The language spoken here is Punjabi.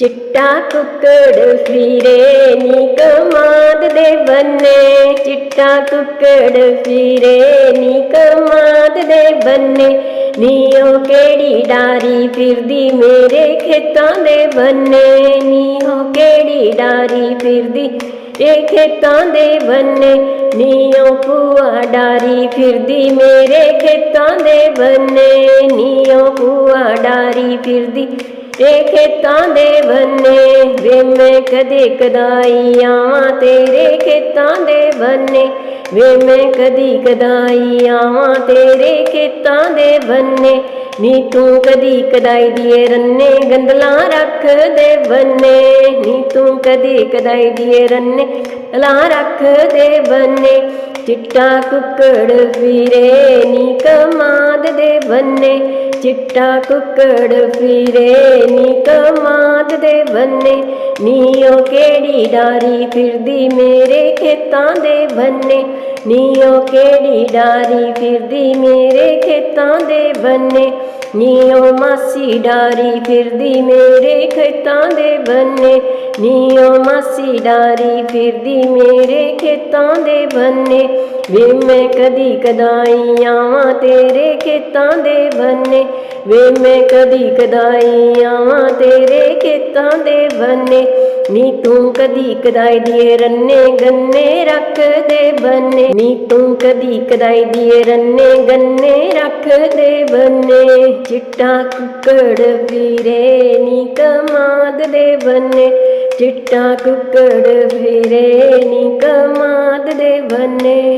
ਚਿੱਟਾ ਕੁੱਕੜ ਫਿਰੇ ਨੀ ਕਮਾਦ ਦੇ ਬੰਨੇ। ਚਿੱਟਾ ਕੁੱਕੜ ਫਿਰੇ ਨੀ ਕਮਾਦ ਦੇ ਬੰਨੇ। ਨੀਓ ਕਿਹੜੀ ਡਾਰੀ ਫਿਰਦੀ ਮੇਰੇ ਖੇਤਾਂ ਦੇ ਬੰਨੇ। ਨੀਓ ਕਿਹੜੀ ਡਾਰੀ ਫਿਰਦੀ ਇਹ ਖੇਤਾਂ ਦੇ ਬੰਨੇ। ਨੀਓ ਭੂਆ ਡਾਰੀ ਫਿਰਦੀ ਮੇਰੇ ਖੇਤਾਂ ਦੇ ਬੰਨੇ। ਨੀਓ ਭੂਆ ਡਾਰੀ ਫਿਰਦੀ ਇਹ ਖੇਤਾਂ ਦੇ ਬੰਨੇ ਵੇ ਮੈਂ ਕਦੇ ਕਦਾਈ ਆਵਾਂ ਤੇਰੇ ਖੇਤਾਂ ਦੇ ਬੰਨੇ ਵੇ ਮੈਂ ਕਦੀ ਕਦਾਈ ਆਵਾਂ ਤੇਰੇ ਖੇਤਾਂ ਦੇ ਬੰਨੇ ਨੀ ਤੂੰ ਕਦੀ ਕਦਾਈ ਦੀਏ ਰੰਨੇ, ਗੰਦਲਾਂ ਰੱਖ ਦੇ ਬੰਨੇ ਨੀ ਤੂੰ ਕਦੀ ਕਦਾਈ ਦੀਏ ਰੰਨੇ ਗੰਦਲਾਂ ਰੱਖ ਦੇ ਬੰਨੇ, ਚਿੱਟਾ ਕੁੱਕੜ ਫਿਰੇ ਨੀ ਕਮਾਦ ਦੇ ਬੰਨੇ ਚਿੱਟਾ ਕੁੱਕੜ ਫਿਰੇ, ਨੀ ਕਮਾਦ ਦੇ ਬੰਨੇ ਨੀ ਉਹ ਕਿਹੜੀ ਡਾਰੀ ਫਿਰਦੀ ਮੇਰੇ ਖੇਤਾਂ ਦੇ ਬੰਨੇ ਨੀ ਉਹ ਕਿਹੜੀ ਡਾਰੀ ਫਿਰਦੀ ਮੇਰੇ ਖੇਤਾਂ ਦੇ ਬੰਨੇ ਨੀ ਉਹ ਮਾਸੀ ਡਾਰੀ ਫਿਰਦੀ ਮੇਰੇ ਖੇਤਾਂ ਦੇ ਬੰਨੇ, ਨੀਓ ਮਾਸੀ ਡਾਰੀ ਫਿਰਦੀ ਮੇਰੇ ਖੇਤਾਂ ਦੇ ਬੰਨੇ ਵੇ ਮੈਂ ਕਦੀ ਕਦਾਈ ਆਵਾਂ ਤੇਰੇ ਖੇਤਾਂ ਦੇ ਬੰਨੇ। ਵੇ ਮੈਂ ਕਦੀ ਕਦਾਈ ਆਵਾਂ ਤੇਰੇ ਖੇਤਾਂ ਦੇ ਬੰਨੇ। ਨੀ ਤੂੰ ਕਦੀ ਕਦਾਈ ਦੀਏ ਰੰਨੇ ਗੰਨੇ ਰੱਖ ਦੇ ਬੰਨੇ। ਨੀ ਤੂੰ ਕਦੀ ਕਦਾਈ ਦੀਏ ਰੰਨੇ ਗੰਨੇ ਰੱਖ ਦੇ ਬੰਨੇ। ਚਿੱਟਾ ਕੁੱਕੜ ਫਿਰੇ ਨੀ ਕਮਾਦ ਦੇ ਬੰਨੇ। ਚਿੱਟਾ ਕੁੱਕੜ ਫਿਰੇ ਨੀ ਕਮਾਦ ਦੇ ਬੰਨੇ।